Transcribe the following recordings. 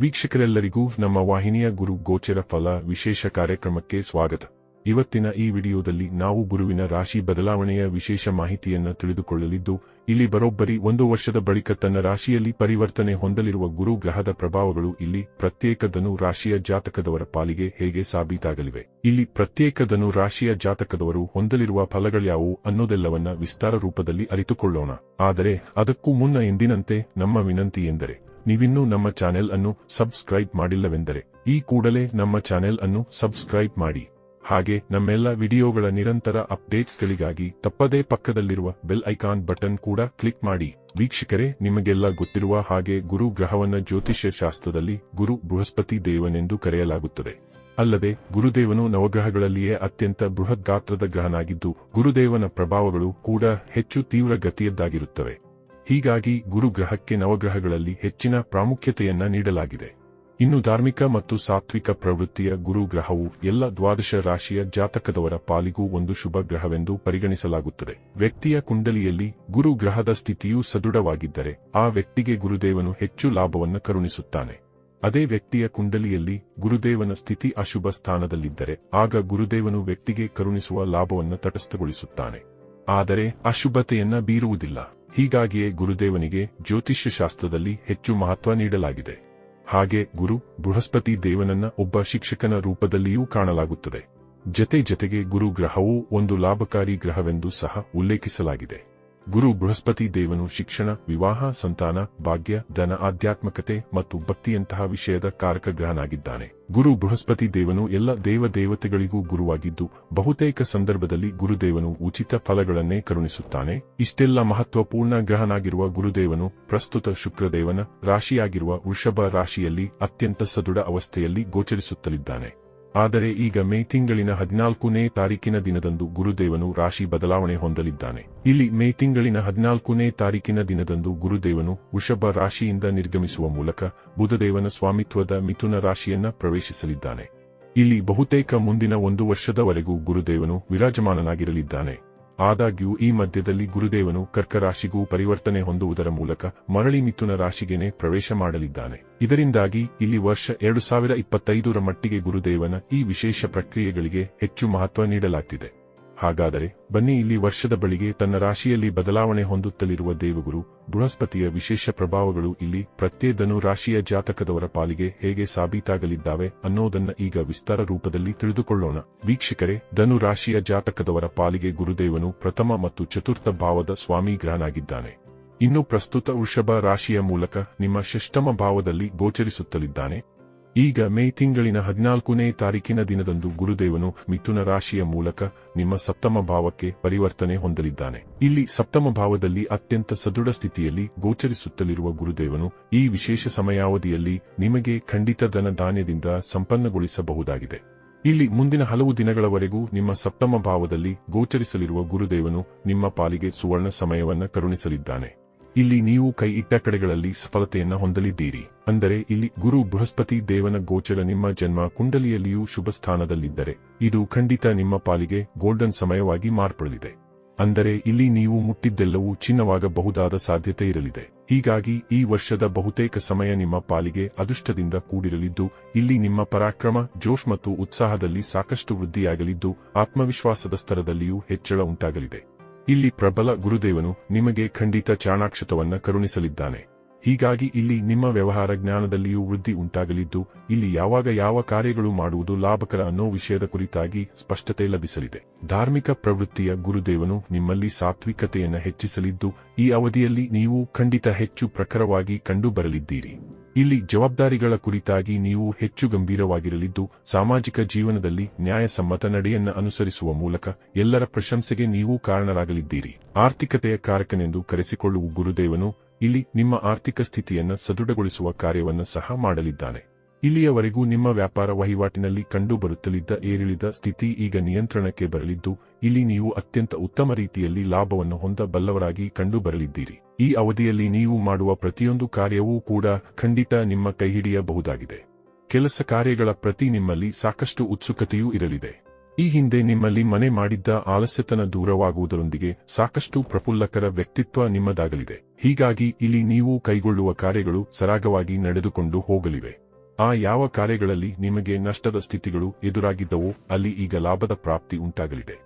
ವೀಕ್ಷಕರೆಲ್ಲರಿಗೂ ನಮ್ಮ ವಾಹಿನಿಯ ಗುರು ಗೋಚರ ಫಲ ವಿಶೇಷ ಕಾರ್ಯಕ್ರಮಕ್ಕೆ ಸ್ವಾಗತ. ಇವತ್ತಿನ ಈ ವಿಡಿಯೋದಲ್ಲಿ ನಾವು ಗುರುವಿನ ರಾಶಿ ಬದಲಾವಣೆಯ ವಿಶೇಷ ಮಾಹಿತಿಯನ್ನು ತಿಳಿದುಕೊಳ್ಳಲಿದ್ದು, ಇಲ್ಲಿ ಬರೋಬ್ಬರಿ ಒಂದು ವರ್ಷದ ಬಳಿಕ ತನ್ನ ರಾಶಿಯಲ್ಲಿ ಪರಿವರ್ತನೆ ಹೊಂದಲಿರುವ ಗುರು ಗ್ರಹದ ಪ್ರಭಾವಗಳು ಇಲ್ಲಿ ಪ್ರತ್ಯೇಕ ಧನು ರಾಶಿಯ ಜಾತಕದವರ ಪಾಲಿಗೆ ಹೇಗೆ ಸಾಬೀತಾಗಲಿವೆ. ಇಲ್ಲಿ ಪ್ರತ್ಯೇಕ ಧನು ರಾಶಿಯ ಜಾತಕದವರು ಹೊಂದಲಿರುವ ಫಲಗಳ್ಯಾವು ಅನ್ನೋದೆಲ್ಲವನ್ನ ವಿಸ್ತಾರ ರೂಪದಲ್ಲಿ ಅರಿತುಕೊಳ್ಳೋಣ. ಆದರೆ ಅದಕ್ಕೂ ಮುನ್ನ ಎಂದಿನಂತೆ ನಮ್ಮ ವಿನಂತಿ ಎಂದರೆ ನೀವಿನ್ನೂ ನಮ್ಮ ಚಾನೆಲ್ ಅನ್ನು ಸಬ್ಸ್ಕ್ರೈಬ್ ಮಾಡಿಲ್ಲವೆಂದರೆ, ಈ ಕೂಡಲೇ ನಮ್ಮ ಚಾನೆಲ್ ಅನ್ನು ಸಬ್ಸ್ಕ್ರೈಬ್ ಮಾಡಿ. ಹಾಗೆ ನಮ್ಮೆಲ್ಲ ವಿಡಿಯೋಗಳ ನಿರಂತರ ಅಪ್ಡೇಟ್ಸ್ಗಳಿಗಾಗಿ ತಪ್ಪದೇ ಪಕ್ಕದಲ್ಲಿರುವ ಬೆಲ್ ಐಕಾನ್ ಬಟನ್ ಕೂಡ ಕ್ಲಿಕ್ ಮಾಡಿ. ವೀಕ್ಷಕರೇ, ನಿಮಗೆಲ್ಲ ಗೊತ್ತಿರುವ ಹಾಗೆ ಗುರು ಗ್ರಹವನ್ನ ಜ್ಯೋತಿಷ್ಯ ಶಾಸ್ತ್ರದಲ್ಲಿ ಗುರು ಬೃಹಸ್ಪತಿ ದೇವನೆಂದು ಕರೆಯಲಾಗುತ್ತದೆ. ಅಲ್ಲದೆ, ಗುರುದೇವನು ನವಗ್ರಹಗಳಲ್ಲಿಯೇ ಅತ್ಯಂತ ಬೃಹತ್ ಗಾತ್ರದ ಗ್ರಹನಾಗಿದ್ದು, ಗುರುದೇವನ ಪ್ರಭಾವಗಳು ಕೂಡ ಹೆಚ್ಚು ತೀವ್ರ ಗತಿಯದ್ದಾಗಿರುತ್ತವೆ. ಹೀಗಾಗಿ ಗುರುಗ್ರಹಕ್ಕೆ ನವಗ್ರಹಗಳಲ್ಲಿ ಹೆಚ್ಚಿನ ಪ್ರಾಮುಖ್ಯತೆಯನ್ನ ನೀಡಲಾಗಿದೆ. ಇನ್ನು ಧಾರ್ಮಿಕ ಮತ್ತು ಸಾತ್ವಿಕ ಪ್ರವೃತ್ತಿಯ ಗುರುಗ್ರಹವು ಎಲ್ಲ ದ್ವಾದಶ ರಾಶಿಯ ಜಾತಕದವರ ಪಾಲಿಗೂ ಒಂದು ಶುಭ ಗ್ರಹವೆಂದು ಪರಿಗಣಿಸಲಾಗುತ್ತದೆ. ವ್ಯಕ್ತಿಯ ಕುಂಡಲಿಯಲ್ಲಿ ಗುರು ಗ್ರಹದ ಸ್ಥಿತಿಯು ಸದೃಢವಾಗಿದ್ದರೆ ಆ ವ್ಯಕ್ತಿಗೆ ಗುರುದೇವನು ಹೆಚ್ಚು ಲಾಭವನ್ನು ಕರುಣಿಸುತ್ತಾನೆ. ಅದೇ ವ್ಯಕ್ತಿಯ ಕುಂಡಲಿಯಲ್ಲಿ ಗುರುದೇವನ ಸ್ಥಿತಿ ಅಶುಭ ಸ್ಥಾನದಲ್ಲಿದ್ದರೆ ಆಗ ಗುರುದೇವನು ವ್ಯಕ್ತಿಗೆ ಕರುಣಿಸುವ ಲಾಭವನ್ನು ತಟಸ್ಥಗೊಳಿಸುತ್ತಾನೆ. ಆದರೆ ಅಶುಭತೆಯನ್ನ ಬೀರುವುದಿಲ್ಲ. ಹೀಗಾಗಿಯೇ ಗುರುದೇವನಿಗೆ ಜ್ಯೋತಿಷ್ಯ ಶಾಸ್ತ್ರದಲ್ಲಿ ಹೆಚ್ಚು ಮಹತ್ವ ನೀಡಲಾಗಿದೆ. ಹಾಗೆ ಗುರು ಬೃಹಸ್ಪತಿ ದೇವನನ್ನ ಒಬ್ಬ ಶಿಕ್ಷಕನ ರೂಪದಲ್ಲಿಯೂ ಕಾಣಲಾಗುತ್ತದೆ. ಜತೆ ಜತೆಗೆ ಗುರು ಗ್ರಹವು ಒಂದು ಲಾಭಕಾರಿ ಗ್ರಹವೆಂದು ಸಹ ಉಲ್ಲೇಖಿಸಲಾಗಿದೆ. ಗುರು ಬೃಹಸ್ಪತಿ ದೇವನು ಶಿಕ್ಷಣ, ವಿವಾಹ, ಸಂತಾನ, ಭಾಗ್ಯ, ಧನ, ಆಧ್ಯಾತ್ಮಕತೆ ಮತ್ತು ಭಕ್ತಿಯಂತಹ ವಿಷಯದ ಕಾರಕ ಗ್ರಹನಾಗಿದ್ದಾನೆ ಗುರು ಬೃಹಸ್ಪತಿ ದೇವನು ಎಲ್ಲ ದೇವ ದೇವತೆಗಳಿಗೂ ಗುರುವಾಗಿದ್ದು, ಬಹುತೇಕ ಸಂದರ್ಭದಲ್ಲಿ ಗುರುದೇವನು ಉಚಿತ ಫಲಗಳನ್ನೇ ಕರುಣಿಸುತ್ತಾನೆ. ಇಷ್ಟೆಲ್ಲ ಮಹತ್ವಪೂರ್ಣ ಗ್ರಹನಾಗಿರುವ ಗುರುದೇವನು ಪ್ರಸ್ತುತ ಶುಕ್ರದೇವನ ರಾಶಿಯಾಗಿರುವ ವೃಷಭ ರಾಶಿಯಲ್ಲಿ ಅತ್ಯಂತ ಸದೃಢ ಅವಸ್ಥೆಯಲ್ಲಿ ಗೋಚರಿಸುತ್ತಲಿದ್ದಾನೆ. ಆದರೆ ಈಗ ಮೇ ತಿಂಗಳಿನ ಹದಿನಾಲ್ಕನೇ ತಾರೀಕಿನ ದಿನದಂದು ಗುರುದೇವನು ರಾಶಿ ಬದಲಾವಣೆ ಹೊಂದಲಿದ್ದಾನೆ. ಇಲ್ಲಿ ಮೇ ತಿಂಗಳಿನ ಹದಿನಾಲ್ಕನೇ ತಾರೀಕಿನ ದಿನದಂದು ಗುರುದೇವನು ವೃಷಭ ರಾಶಿಯಿಂದ ನಿರ್ಗಮಿಸುವ ಮೂಲಕ ಬುಧದೇವನ ಸ್ವಾಮಿತ್ವದ ಮಿಥುನ ರಾಶಿಯನ್ನ ಪ್ರವೇಶಿಸಲಿದ್ದಾನೆ. ಇಲ್ಲಿ ಬಹುತೇಕ ಮುಂದಿನ ಒಂದು ವರ್ಷದವರೆಗೂ ಗುರುದೇವನು ವಿರಾಜಮಾನನಾಗಿರಲಿದ್ದಾನೆ. ಆದಾಗ್ಯೂ ಈ ಮಧ್ಯದಲ್ಲಿ ಗುರುದೇವನು ಕರ್ಕ ರಾಶಿಗೂ ಪರಿವರ್ತನೆ ಹೊಂದುವುದರ ಮೂಲಕ ಮರಳಿ ಮಿಥುನ ರಾಶಿಗೆನೆ ಪ್ರವೇಶ ಮಾಡಲಿದ್ದಾನೆ. ಇದರಿಂದಾಗಿ ಇಲ್ಲಿ ವರ್ಷ ಎರಡು ಸಾವಿರ ಮಟ್ಟಿಗೆ ಗುರುದೇವನ ಈ ವಿಶೇಷ ಪ್ರಕ್ರಿಯೆಗಳಿಗೆ ಹೆಚ್ಚು ಮಹತ್ವ ನೀಡಲಾಗ್ತಿದೆ. ಹಾಗಾದರೆ ಬನ್ನಿ ಇಲ್ಲಿ ವರ್ಷದ ಬಳಿಗೆ ತನ್ನ ರಾಶಿಯಲ್ಲಿ ಬದಲಾವಣೆ ಹೊಂದುತ್ತಲಿರುವ ದೇವಗುರು, ಬೃಹಸ್ಪತಿಯ ವಿಶೇಷ ಪ್ರಭಾವಗಳು ಇಲ್ಲಿ ಪ್ರತ್ಯೇಧನು ರಾಶಿಯ ಜಾತಕದವರ ಪಾಲಿಗೆ ಹೇಗೆ ಸಾಬೀತಾಗಲಿದ್ದಾವೆ ಅನ್ನೋದನ್ನ ಈಗ ವಿಸ್ತಾರ ರೂಪದಲ್ಲಿ ತಿಳಿದುಕೊಳ್ಳೋಣ. ವೀಕ್ಷಕರೇ, ಧನು ರಾಶಿಯ ಜಾತಕದವರ ಪಾಲಿಗೆ ಗುರುದೇವನು ಪ್ರಥಮ ಮತ್ತು ಚತುರ್ಥ ಭಾವದ ಸ್ವಾಮಿ ಗ್ರಹನಾಗಿದ್ದಾನೆ ಇನ್ನು ಪ್ರಸ್ತುತ ವೃಷಭ ರಾಶಿಯ ಮೂಲಕ ನಿಮ್ಮ ಷಷ್ಟಮ ಭಾವದಲ್ಲಿ ಗೋಚರಿಸುತ್ತಲಿದ್ದಾನೆ. ಈಗ ಮೇ ತಿಂಗಳಿನ ಹದಿನಾಲ್ಕನೇ ತಾರೀಕಿನ ದಿನದಂದು ಗುರುದೇವನು ಮಿಥುನ ರಾಶಿಯ ಮೂಲಕ ನಿಮ್ಮ ಸಪ್ತಮ ಭಾವಕ್ಕೆ ಪರಿವರ್ತನೆ ಹೊಂದಲಿದ್ದಾನೆ. ಇಲ್ಲಿ ಸಪ್ತಮ ಭಾವದಲ್ಲಿ ಅತ್ಯಂತ ಸದೃಢ ಸ್ಥಿತಿಯಲ್ಲಿ ಗೋಚರಿಸುತ್ತಲಿರುವ ಗುರುದೇವನು ಈ ವಿಶೇಷ ಸಮಯಾವಧಿಯಲ್ಲಿ ನಿಮಗೆ ಖಂಡಿತ ಧನ ಧಾನ್ಯದಿಂದ ಸಂಪನ್ನಗೊಳಿಸಬಹುದಾಗಿದೆ. ಇಲ್ಲಿ ಮುಂದಿನ ಹಲವು ದಿನಗಳವರೆಗೂ ನಿಮ್ಮ ಸಪ್ತಮ ಭಾವದಲ್ಲಿ ಗೋಚರಿಸಲಿರುವ ಗುರುದೇವನು ನಿಮ್ಮ ಪಾಲಿಗೆ ಸುವರ್ಣ ಸಮಯವನ್ನ ಕರುಣಿಸಲಿದ್ದಾನೆ. ಇಲ್ಲಿ ನೀವು ಕೈ ಇಟ್ಟ ಕಡೆಗಳಲ್ಲಿ ಸಫಲತೆಯನ್ನು ಹೊಂದಲಿದ್ದೀರಿ. ಅಂದರೆ ಇಲ್ಲಿ ಗುರು ಬೃಹಸ್ಪತಿ ದೇವನ ಗೋಚರ ನಿಮ್ಮ ಜನ್ಮ ಕುಂಡಲಿಯಲ್ಲಿಯೂ ಶುಭ ಸ್ಥಾನದಲ್ಲಿದ್ದರೆ ಇದು ಖಂಡಿತ ನಿಮ್ಮ ಪಾಲಿಗೆ ಗೋಲ್ಡನ್ ಸಮಯವಾಗಿ ಮಾರ್ಪಡಲಿದೆ. ಅಂದರೆ ಇಲ್ಲಿ ನೀವು ಮುಟ್ಟಿದ್ದೆಲ್ಲವೂ ಚಿನ್ನವಾಗಬಹುದಾದ ಸಾಧ್ಯತೆ ಇರಲಿದೆ. ಹೀಗಾಗಿ ಈ ವರ್ಷದ ಬಹುತೇಕ ಸಮಯ ನಿಮ್ಮ ಪಾಲಿಗೆ ಅದೃಷ್ಟದಿಂದ ಕೂಡಿರಲಿದ್ದು, ಇಲ್ಲಿ ನಿಮ್ಮ ಪರಾಕ್ರಮ, ಜೋಶ್ ಮತ್ತು ಉತ್ಸಾಹದಲ್ಲಿ ಸಾಕಷ್ಟು ವೃದ್ಧಿಯಾಗಲಿದ್ದು, ಆತ್ಮವಿಶ್ವಾಸದ ಸ್ತರದಲ್ಲಿಯೂ ಹೆಚ್ಚಳ ಉಂಟಾಗಲಿದೆ. ಇಲ್ಲಿ ಪ್ರಬಲ ಗುರುದೇವನು ನಿಮಗೆ ಖಂಡಿತ ಚಾಣಾಕ್ಷತವನ್ನ ಕರುಣಿಸಲಿದ್ದಾನೆ. ಹೀಗಾಗಿ ಇಲ್ಲಿ ನಿಮ್ಮ ವ್ಯವಹಾರ ಜ್ಞಾನದಲ್ಲಿಯೂ ವೃದ್ಧಿ ಉಂಟಾಗಲಿದ್ದು, ಇಲ್ಲಿ ಯಾವಾಗ ಯಾವ ಕಾರ್ಯಗಳು ಮಾಡುವುದು ಲಾಭಕರ ಅನ್ನೋ ವಿಷಯದ ಕುರಿತಾಗಿ ಸ್ಪಷ್ಟತೆ ಲಭಿಸಲಿದೆ. ಧಾರ್ಮಿಕ ಪ್ರವೃತ್ತಿಯ ಗುರುದೇವನು ನಿಮ್ಮಲ್ಲಿ ಸಾತ್ವಿಕತೆಯನ್ನು ಹೆಚ್ಚಿಸಲಿದ್ದು, ಈ ಅವಧಿಯಲ್ಲಿ ನೀವು ಖಂಡಿತ ಹೆಚ್ಚು ಪ್ರಖರವಾಗಿ ಕಂಡುಬರಲಿದ್ದೀರಿ. ಇಲ್ಲಿ ಜವಾಬ್ದಾರಿಗಳ ಕುರಿತಾಗಿ ನೀವು ಹೆಚ್ಚು ಗಂಭೀರವಾಗಿರಲಿದ್ದು, ಸಾಮಾಜಿಕ ಜೀವನದಲ್ಲಿ ನ್ಯಾಯಸಮ್ಮತ ನಡೆಯನ್ನ ಅನುಸರಿಸುವ ಮೂಲಕ ಎಲ್ಲರ ಪ್ರಶಂಸೆಗೆ ನೀವು ಕಾರಣರಾಗಲಿದ್ದೀರಿ. ಆರ್ಥಿಕತೆಯ ಕಾರಕನೆಂದು ಕರೆಸಿಕೊಳ್ಳುವ ಗುರುದೇವನು ಇಲ್ಲಿ ನಿಮ್ಮ ಆರ್ಥಿಕ ಸ್ಥಿತಿಯನ್ನು ಸದೃಢಗೊಳಿಸುವ ಕಾರ್ಯವನ್ನು ಸಹ ಮಾಡಲಿದ್ದಾನೆ. ಇಲ್ಲಿಯವರೆಗೂ ನಿಮ್ಮ ವ್ಯಾಪಾರ ವಹಿವಾಟಿನಲ್ಲಿ ಕಂಡುಬರುತ್ತಲಿದ್ದ ಏರಿಳಿದ ಸ್ಥಿತಿ ಈಗ ನಿಯಂತ್ರಣಕ್ಕೆ ಬರಲಿದ್ದು, ಇಲ್ಲಿ ನೀವು ಅತ್ಯಂತ ಉತ್ತಮ ರೀತಿಯಲ್ಲಿ ಲಾಭವನ್ನು ಹೊಂದಬಲ್ಲವರಾಗಿ ಕಂಡುಬರಲಿದ್ದೀರಿ. ಈ ಅವಧಿಯಲ್ಲಿ ನೀವು ಮಾಡುವ ಪ್ರತಿಯೊಂದು ಕಾರ್ಯವೂ ಕೂಡ ಖಂಡಿತ ನಿಮ್ಮ ಕೈಹಿಡಿಯಬಹುದಾಗಿದೆ. ಕೆಲಸ ಕಾರ್ಯಗಳ ಪ್ರತಿ ನಿಮ್ಮಲ್ಲಿ ಸಾಕಷ್ಟು ಉತ್ಸುಕತೆಯೂ ಇರಲಿದೆ. ಈ ಹಿಂದೆ ನಿಮ್ಮಲ್ಲಿ ಮನೆ ಮಾಡಿದ್ದ ಆಲಸ್ಯತನ ದೂರವಾಗುವುದರೊಂದಿಗೆ ಸಾಕಷ್ಟು ಪ್ರಫುಲ್ಲಕರ ವ್ಯಕ್ತಿತ್ವ ನಿಮ್ಮದಾಗಲಿದೆ. ಹೀಗಾಗಿ ಇಲ್ಲಿ ನೀವು ಕೈಗೊಳ್ಳುವ ಕಾರ್ಯಗಳು ಸರಾಗವಾಗಿ ನಡೆದುಕೊಂಡು ಹೋಗಲಿವೆ. ಆ ಯಾವ ಕಾರ್ಯಗಳಲ್ಲಿ ನಿಮಗೆ ನಷ್ಟದ ಸ್ಥಿತಿಗಳು ಎದುರಾಗಿದ್ದವೋ ಅಲ್ಲಿ ಈಗ ಲಾಭದ ಪ್ರಾಪ್ತಿ ಉಂಟಾಗಲಿದೆ.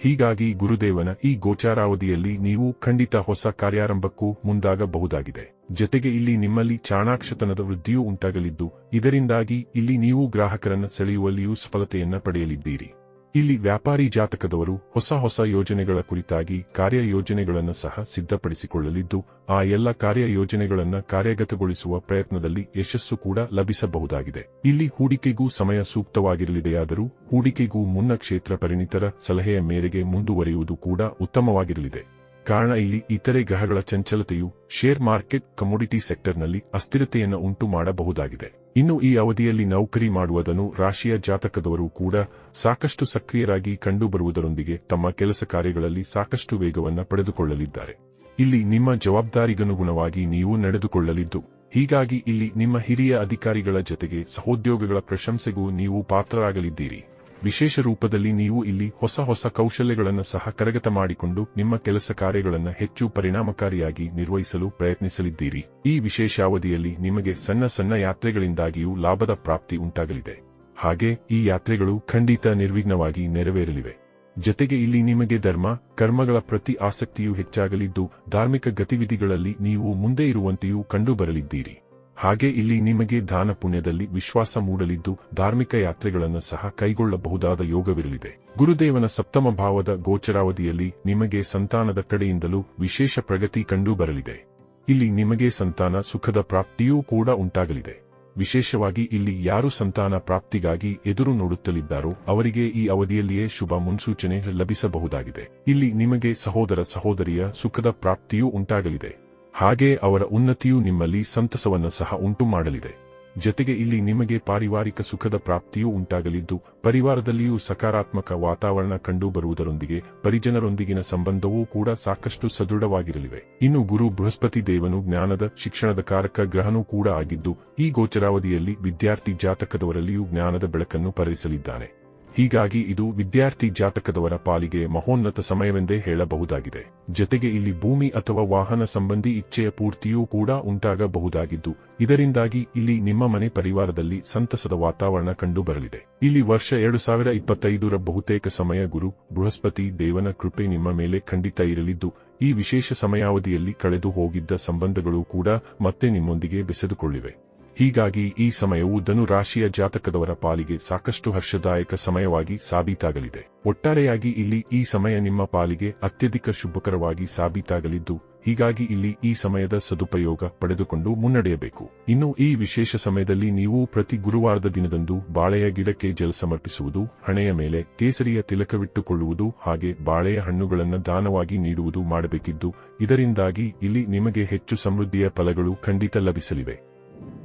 ಹೀಗಾಗಿ ಗುರುದೇವನ ಈ ಗೋಚಾರಾವಧಿಯಲ್ಲಿ ನೀವು ಖಂಡಿತ ಹೊಸ ಕಾರ್ಯಾರಂಭಕ್ಕೂ ಮುಂದಾಗಬಹುದಾಗಿದೆ. ಜತೆಗೆ ಇಲ್ಲಿ ನಿಮ್ಮಲ್ಲಿ ಚಾಣಾಕ್ಷತನದ ವೃದ್ಧಿಯೂ ಉಂಟಾಗಲಿದ್ದು, ಇದರಿಂದಾಗಿ ಇಲ್ಲಿ ನೀವು ಗ್ರಾಹಕರನ್ನು ಸೆಳೆಯುವಲ್ಲಿಯೂ ಸಫಲತೆಯನ್ನ ಪಡೆಯಲಿದ್ದೀರಿ. ಇಲ್ಲಿ ವ್ಯಾಪಾರಿ ಜಾತಕದವರು ಹೊಸ ಹೊಸ ಯೋಜನೆಗಳ ಕುರಿತಾಗಿ ಕಾರ್ಯಯೋಜನೆಗಳನ್ನು ಸಹ ಸಿದ್ಧಪಡಿಸಿಕೊಳ್ಳಲಿದ್ದು, ಆ ಎಲ್ಲ ಕಾರ್ಯಯೋಜನೆಗಳನ್ನು ಕಾರ್ಯಗತಗೊಳಿಸುವ ಪ್ರಯತ್ನದಲ್ಲಿ ಯಶಸ್ಸು ಕೂಡ ಲಭಿಸಬಹುದಾಗಿದೆ. ಇಲ್ಲಿ ಹೂಡಿಕೆಗೂ ಸಮಯ ಸೂಕ್ತವಾಗಿರಲಿದೆಯಾದರೂ, ಹೂಡಿಕೆಗೂ ಮುನ್ನ ಕ್ಷೇತ್ರ ಪರಿಣಿತರ ಸಲಹೆಯ ಮೇರೆಗೆ ಮುಂದುವರಿಯುವುದು ಕೂಡ ಉತ್ತಮವಾಗಿರಲಿದೆ. ಕಾರಣ ಇಲ್ಲಿ ಇತರೆ ಗ್ರಹಗಳ ಚಂಚಲತೆಯು ಶೇರ್ ಮಾರ್ಕೆಟ್, ಕಮೋಡಿಟಿ ಸೆಕ್ಟರ್ನಲ್ಲಿ ಅಸ್ಥಿರತೆಯನ್ನು ಉಂಟು ಮಾಡಬಹುದಾಗಿದೆ ಇನ್ನು ಈ ಅವಧಿಯಲ್ಲಿ ನೌಕರಿ ಮಾಡುವುದನ್ನು ರಾಶಿಯ ಜಾತಕದವರು ಕೂಡ ಸಾಕಷ್ಟು ಸಕ್ರಿಯರಾಗಿ ಕಂಡುಬರುವುದರೊಂದಿಗೆ ತಮ್ಮ ಕೆಲಸ ಕಾರ್ಯಗಳಲ್ಲಿ ಸಾಕಷ್ಟು ವೇಗವನ್ನು ಪಡೆದುಕೊಳ್ಳಲಿದ್ದಾರೆ. ಇಲ್ಲಿ ನಿಮ್ಮ ಜವಾಬ್ದಾರಿಗನುಗುಣವಾಗಿ ನೀವು ನಡೆದುಕೊಳ್ಳಲಿದ್ದು, ಹೀಗಾಗಿ ಇಲ್ಲಿ ನಿಮ್ಮ ಹಿರಿಯ ಅಧಿಕಾರಿಗಳ ಜತೆಗೆ ಸಹೋದ್ಯೋಗಗಳ ಪ್ರಶಂಸೆಗೂ ನೀವು ಪಾತ್ರರಾಗಲಿದ್ದೀರಿ. ವಿಶೇಷ ರೂಪದಲ್ಲಿ ನೀವು ಇಲ್ಲಿ ಹೊಸ ಹೊಸ ಕೌಶಲ್ಯಗಳನ್ನು ಸಹ ಕರಗತ ಮಾಡಿಕೊಂಡು ನಿಮ್ಮ ಕೆಲಸ ಕಾರ್ಯಗಳನ್ನು ಹೆಚ್ಚು ಪರಿಣಾಮಕಾರಿಯಾಗಿ ನಿರ್ವಹಿಸಲು ಪ್ರಯತ್ನಿಸಲಿದ್ದೀರಿ. ಈ ವಿಶೇಷ ಅವಧಿಯಲ್ಲಿ ನಿಮಗೆ ಸಣ್ಣ ಸಣ್ಣ ಯಾತ್ರೆಗಳಿಂದಾಗಿಯೂ ಲಾಭದ ಪ್ರಾಪ್ತಿ ಉಂಟಾಗಲಿದೆ. ಹಾಗೆ ಈ ಯಾತ್ರೆಗಳು ಖಂಡಿತ ನಿರ್ವಿಘ್ನವಾಗಿ ನೆರವೇರಲಿವೆ. ಜತೆಗೆ ಇಲ್ಲಿ ನಿಮಗೆ ಧರ್ಮ, ಕರ್ಮಗಳ ಪ್ರತಿ ಆಸಕ್ತಿಯೂ ಹೆಚ್ಚಾಗಲಿದ್ದು ಧಾರ್ಮಿಕ ಗತಿವಿಧಿಗಳಲ್ಲಿ ನೀವು ಮುಂದೆ ಇರುವಂತೆಯೂ ಕಂಡುಬರಲಿದ್ದೀರಿ. ಹಾಗೆ ಇಲ್ಲಿ ನಿಮಗೆ ದಾನ ಪುಣ್ಯದಲ್ಲಿ ವಿಶ್ವಾಸ ಮೂಡಲಿದ್ದು ಧಾರ್ಮಿಕ ಯಾತ್ರೆಗಳನ್ನು ಸಹ ಕೈಗೊಳ್ಳಬಹುದಾದ ಯೋಗವಿರಲಿದೆ. ಗುರುದೇವನ ಸಪ್ತಮ ಭಾವದ ಗೋಚರಾವಧಿಯಲ್ಲಿ ನಿಮಗೆ ಸಂತಾನದ ಕಡೆಯಿಂದಲೂ ವಿಶೇಷ ಪ್ರಗತಿ ಕಂಡು ಬರಲಿದೆ. ಇಲ್ಲಿ ನಿಮಗೆ ಸಂತಾನ ಸುಖದ ಪ್ರಾಪ್ತಿಯೂ ಕೂಡ ಉಂಟಾಗಲಿದೆ. ವಿಶೇಷವಾಗಿ ಇಲ್ಲಿ ಯಾರು ಸಂತಾನ ಪ್ರಾಪ್ತಿಗಾಗಿ ಎದುರು ನೋಡುತ್ತಲಿದ್ದಾರೋ ಅವರಿಗೆ ಈ ಅವಧಿಯಲ್ಲಿಯೇ ಶುಭ ಮುನ್ಸೂಚನೆ ಲಭಿಸಬಹುದಾಗಿದೆ. ಇಲ್ಲಿ ನಿಮಗೆ ಸಹೋದರ ಸಹೋದರಿಯ ಸುಖದ ಪ್ರಾಪ್ತಿಯೂ ಉಂಟಾಗಲಿದೆ. ಹಾಗೆ ಅವರ ಉನ್ನತಿಯು ನಿಮ್ಮಲ್ಲಿ ಸಂತಸವನ್ನು ಸಹ ಉಂಟು ಮಾಡಲಿದೆ ಜತೆಗೆ ಇಲ್ಲಿ ನಿಮಗೆ ಪಾರಿವಾರಿಕ ಸುಖದ ಪ್ರಾಪ್ತಿಯೂ ಉಂಟಾಗಲಿದ್ದು, ಪರಿವಾರದಲ್ಲಿಯೂ ಸಕಾರಾತ್ಮಕ ವಾತಾವರಣ ಕಂಡುಬರುವುದರೊಂದಿಗೆ ಪರಿಜನರೊಂದಿಗಿನ ಸಂಬಂಧವೂ ಕೂಡ ಸಾಕಷ್ಟು ಸದೃಢವಾಗಿರಲಿವೆ. ಇನ್ನು ಗುರು ಬೃಹಸ್ಪತಿ ದೇವನು ಜ್ಞಾನದ, ಶಿಕ್ಷಣದ ಕಾರಕ ಗ್ರಹನೂ ಕೂಡ ಆಗಿದ್ದು, ಈ ಗೋಚರಾವಧಿಯಲ್ಲಿ ವಿದ್ಯಾರ್ಥಿ ಜಾತಕದವರಲ್ಲಿಯೂ ಜ್ಞಾನದ ಬೆಳಕನ್ನು ಪರಿಸಲಿದ್ದಾನೆ ಹೀಗಾಗಿ ಇದು ವಿದ್ಯಾರ್ಥಿ ಜಾತಕದವರ ಪಾಲಿಗೆ ಮಹೋನ್ನತ ಸಮಯವೆಂದೇ ಹೇಳಬಹುದಾಗಿದೆ. ಜತೆಗೆ ಇಲ್ಲಿ ಭೂಮಿ ಅಥವಾ ವಾಹನ ಸಂಬಂಧಿ ಇಚ್ಛೆಯ ಪೂರ್ತಿಯೂ ಕೂಡ ಉಂಟಾಗಬಹುದಾಗಿದ್ದು, ಇದರಿಂದಾಗಿ ಇಲ್ಲಿ ನಿಮ್ಮ ಮನೆ ಪರಿವಾರದಲ್ಲಿ ಸಂತಸದ ವಾತಾವರಣ ಕಂಡುಬರಲಿದೆ. ಇಲ್ಲಿ ವರ್ಷ ಎರಡು ಸಾವಿರ ಇಪ್ಪತ್ತೈದರ ಬಹುತೇಕ ಸಮಯ ಗುರು, ಬೃಹಸ್ಪತಿ, ದೇವನ ಕೃಪೆ ನಿಮ್ಮ ಮೇಲೆ ಖಂಡಿತ ಇರಲಿದ್ದು, ಈ ವಿಶೇಷ ಸಮಯಾವಧಿಯಲ್ಲಿ ಕಳೆದು ಹೋಗಿದ್ದ ಸಂಬಂಧಗಳು ಕೂಡ ಮತ್ತೆ ನಿಮ್ಮೊಂದಿಗೆ ಬೆಸೆದುಕೊಳ್ಳಿವೆ. ಹೀಗಾಗಿ ಈ ಸಮಯವು ಧನು ರಾಶಿಯ ಜಾತಕದವರ ಪಾಲಿಗೆ ಸಾಕಷ್ಟು ಹರ್ಷದಾಯಕ ಸಮಯವಾಗಿ ಸಾಬೀತಾಗಲಿದೆ. ಒಟ್ಟಾರೆಯಾಗಿ ಇಲ್ಲಿ ಈ ಸಮಯ ನಿಮ್ಮ ಪಾಲಿಗೆ ಅತ್ಯಧಿಕ ಶುಭಕರವಾಗಿ ಸಾಬೀತಾಗಲಿದ್ದು, ಹೀಗಾಗಿ ಇಲ್ಲಿ ಈ ಸಮಯದ ಸದುಪಯೋಗ ಪಡೆದುಕೊಂಡು ಮುನ್ನಡೆಯಬೇಕು. ಇನ್ನು ಈ ವಿಶೇಷ ಸಮಯದಲ್ಲಿ ನೀವು ಪ್ರತಿ ಗುರುವಾರದ ದಿನದಂದು ಬಾಳೆಯ ಗಿಡಕ್ಕೆ ಜಲ ಸಮರ್ಪಿಸುವುದು, ಹಣೆಯ ಮೇಲೆ ಕೇಸರಿಯ ತಿಲಕವಿಟ್ಟುಕೊಳ್ಳುವುದು ಹಾಗೆ ಬಾಳೆಯ ಹಣ್ಣುಗಳನ್ನು ದಾನವಾಗಿ ನೀಡುವುದು ಮಾಡಬೇಕಿದ್ದು, ಇದರಿಂದಾಗಿ ಇಲ್ಲಿ ನಿಮಗೆ ಹೆಚ್ಚು ಸಮೃದ್ಧಿಯ ಫಲಗಳು ಖಂಡಿತ ಲಭಿಸಲಿವೆ.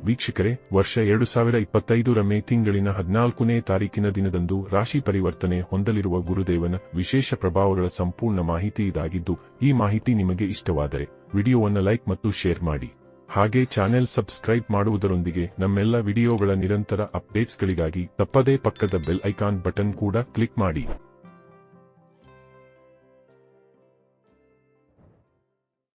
ವೀಕ್ಷಕರೇ, ವರ್ಷ ಎರಡು ಸಾವಿರ ಇಪ್ಪತ್ತೈದರ ಮೇ ತಿಂಗಳಿನ ಹದಿನಾಲ್ಕನೇ ತಾರೀಕಿನ ದಿನದಂದು ರಾಶಿ ಪರಿವರ್ತನೆ ಹೊಂದಲಿರುವ ಗುರುದೇವನ ವಿಶೇಷ ಪ್ರಭಾವಗಳ ಸಂಪೂರ್ಣ ಮಾಹಿತಿ ಇದಾಗಿದ್ದು, ಈ ಮಾಹಿತಿ ನಿಮಗೆ ಇಷ್ಟವಾದರೆ ವಿಡಿಯೋವನ್ನು ಲೈಕ್ ಮತ್ತು ಶೇರ್ ಮಾಡಿ. ಹಾಗೆ ಚಾನೆಲ್ ಸಬ್ಸ್ಕ್ರೈಬ್ ಮಾಡುವುದರೊಂದಿಗೆ ನಮ್ಮೆಲ್ಲ ವಿಡಿಯೋಗಳ ನಿರಂತರ ಅಪ್ಡೇಟ್ಸ್ಗಳಿಗಾಗಿ ತಪ್ಪದೇ ಪಕ್ಕದ ಬೆಲ್ ಐಕಾನ್ ಬಟನ್ ಕೂಡ ಕ್ಲಿಕ್ ಮಾಡಿ.